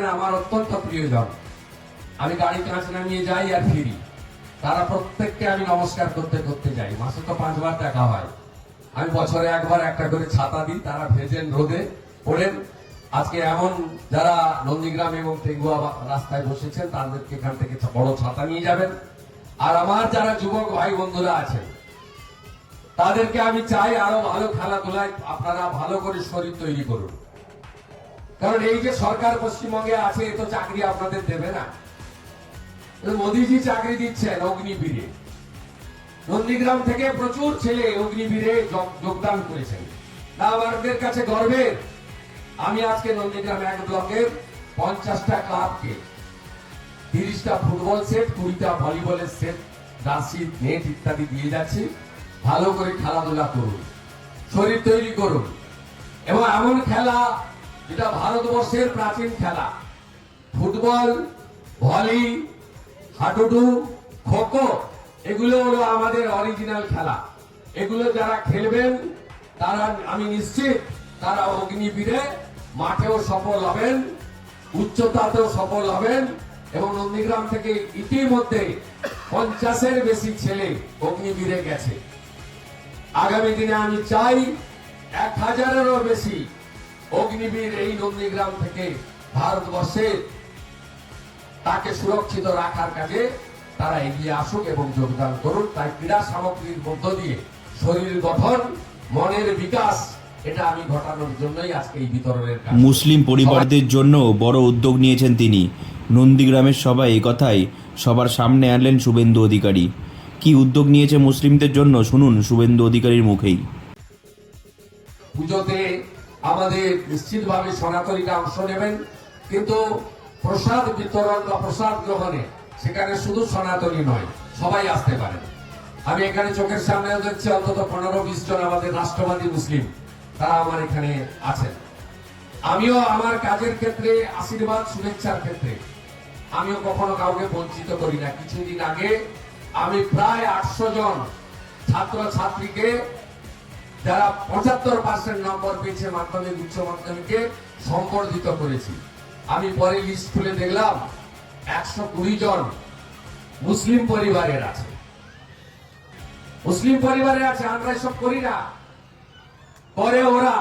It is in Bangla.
আমার অত্যন্ত প্রিয়জন। আমি গাড়ি কাঁচ নামিয়ে যাই আর ফিরি। তারা প্রত্যেককে আমি নমস্কার করতে করতে যাই। মাসে তো পাঁচবার দেখা হয়। আমি বছরে একবার একটা করে ছাতা দিই, তারা ভেজেন রোদে পড়েন আজকে এমন যারা নন্দীগ্রাম এবং টেঙ্গুয়া রাস্তায় বসেছেন, তাদেরকে এখান থেকে বড় ছাতা নিয়ে যাবেন। আর আমার যারা যুবক ভাই বন্ধুরা আছেন, তাদেরকে আমি চাই আরও ভালো খেলাধুলায় আপনারা ভালো করে শরীর তৈরি করুন। কারণ এই যে সরকার পশ্চিমবঙ্গে আছে, এ তো চাকরি আপনাদের দেবে না। মোদিজি চাকরি দিচ্ছেন অগ্নিবীরে। নন্দীগ্রাম থেকে প্রচুর ছেলে অগ্নিবীরে যোগদান করেছেন। তা কাছে গর্বের, আমি আজকে নন্দীগ্রাম এক ব্লকের পঞ্চাশটা ক্লাবকে তিরিশটা ফুটবল সেট, কুড়িটা ভলিবলের সেট, জার্সি, নেট ইত্যাদি দিয়ে যাচ্ছি। ভালো করে খেলাধুলা করুন, শরীর তৈরি করুন। এবং এমন খেলা যেটা ভারতবর্ষের প্রাচীন খেলা। ফুটবল, ভলি, হাডুডু, খোখো, এগুলো হলো আমাদের অরিজিনাল খেলা। এগুলো যারা খেলবেন, তারা আমি নিশ্চিত তারা অগ্নিবীরে মাঠেও সফল হবেন, উচ্চতাতেও সফল হবেন এবং নন্দীগ্রাম থেকে ইতিমধ্যে পঞ্চাশের বেশি ছেলে অগ্নিবীরে গেছে। আগামী দিনে আমি চাই এক হাজারেরও বেশি অগ্নিবীর এই নন্দীগ্রাম থেকে ভারতবর্ষে তাকে সুরক্ষিত রাখার কাজে তারা এগিয়ে আসুক এবং যোগদান করুন তাই ক্রীড়া সামগ্রীর মধ্য দিয়ে শরীর গঠন মনের বিকাশ এটা আমি ঘটানোর জন্যই আজকে এই বিতরণের মুসলিম পরিবারদের জন্য বড় উদ্যোগ নিয়েছেন তিনি। নন্দীগ্রামের সবাই এই কথাই সবার সামনে আনলেন শুভেন্দু অধিকারী। কি উদ্যোগ নিয়েছে মুসলিমদের জন্য শুনুন শুভেন্দু অধিকারীর মুখেই। পুজোতে আমাদের নিশ্চিতভাবে সনাতনীরা অংশ নেবেন, কিন্তু প্রসাদ বিতরণ বা প্রসাদ গ্রহণে সেখানে শুধু সনাতনী নয়, সবাই আসতে পারেন। আমি এখানে চোখের সামনে দেখছি অন্তত পনেরো বিশ জন আমাদের রাষ্ট্রবাদী মুসলিম, তারা আমার এখানে আছেন। আমিও আমার কাজের ক্ষেত্রে আশীর্বাদ, শুভেচ্ছার ক্ষেত্রে। আমিও কখনো কাউকে বঞ্চিত করি না। কিছুদিন আগে আমি প্রায় আটশো জন ছাত্র ছাত্রীকে যারা পঁচাত্তর পার্সেন্ট নম্বর পেয়েছে মাধ্যমিক, উচ্চ মাধ্যমিকে সম্বর্ধিত করেছি। আমি পরে লিস্ট খুলে দেখলাম, একশো কুড়ি জন মুসলিম পরিবারের আছে। মুসলিম পরিবারে আছে, আমরা এসব করি না। পরে ওরা